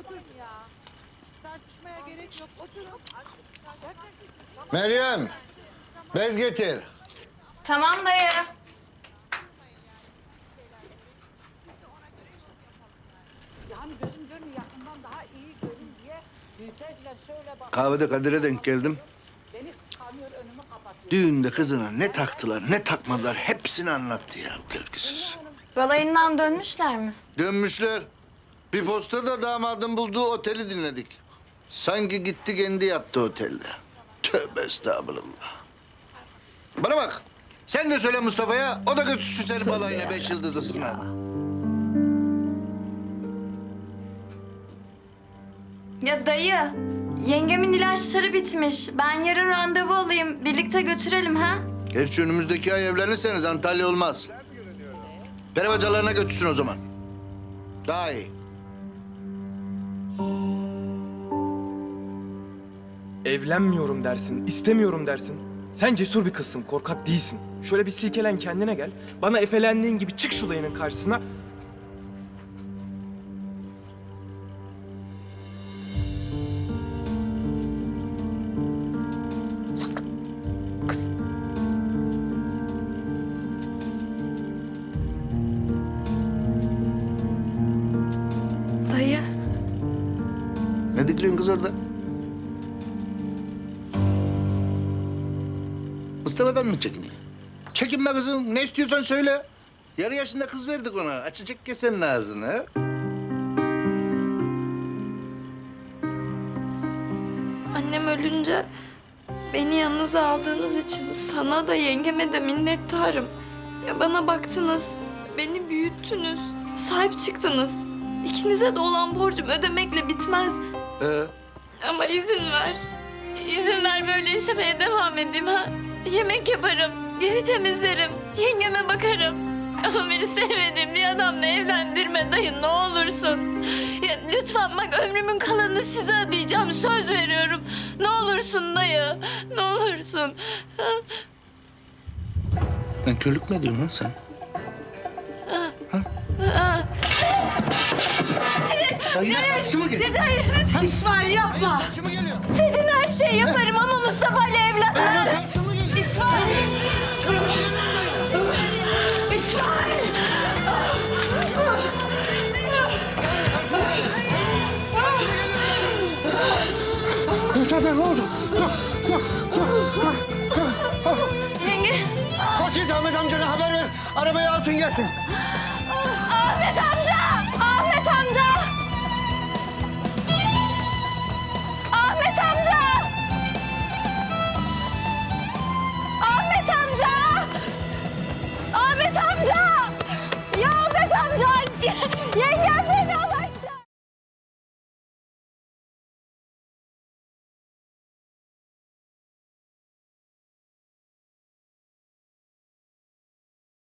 oturun ya. Tartışmaya gerek yok. Oturun. Meryem, bez getir. Tamam dayı. Yani gözüm görmüyor yakından daha iyi görün diye büyüteçle şöyle bak. Kahvede Kadir'e denk geldim. Beni kıskanıyor önümü kapatıyor. Düğünde kızına ne taktılar ne takmadılar hepsini anlattı ya görgüsüz. Balayından dönmüşler mi? Dönmüşler. Bir posta da damadın bulduğu oteli dinledik. Sanki gitti kendi yattı otelde. Tövbe estağfurullah. Bana bak. Sen de söyle Mustafa'ya. O da götürsün seni balayına beş yıldızlısına. Ya dayı, yengemin ilaçları bitmiş. Ben yarın randevu alayım. Birlikte götürelim ha? Gerçi önümüzdeki ay evlenirseniz Antalya olmaz. Peri bacalarına götürsün o zaman. Daha iyi. Evlenmiyorum dersin, istemiyorum dersin. Sen cesur bir kızsın, korkak değilsin. Şöyle bir silkelen kendine gel. Bana efelendiğin gibi çık şu dayının karşısına. Ne dikliyorsun kız orada? Mustafa'dan mı çekiniyorsun? Çekinme kızım. Ne istiyorsan söyle. Yarı yaşında kız verdik ona. Açacak ya senin ağzını. Annem ölünce beni yanınıza aldığınız için sana da yengeme de minnettarım. Ya bana baktınız, beni büyüttünüz, sahip çıktınız. İkinize de olan borcum ödemekle bitmez. Ee, Ama izin ver. İzin ver böyle yaşamaya devam edeyim ha. Yemek yaparım, evi temizlerim, yengeme bakarım. Ama beni sevmediğim bir adamla evlendirme dayı ne olursun. Ya lütfen bak ömrümün kalanını size ödeyeceğim söz veriyorum. Ne olursun dayı, ne olursun. Ha? lan körlük mü ediyorsun lan sen? Ha? Dayı karşı mı geliyor? Hayır, İsmail yapma. Karşı mı geliyor? Dedin her şeyi yaparım ama Mustafa ile evlenmem. Karşı mı geliyor? İsmail. İsmail. Dede ne oldu? Yenge. Koş git Ahmet amcana haber ver. Arabayı alsın gelsin. Ahmet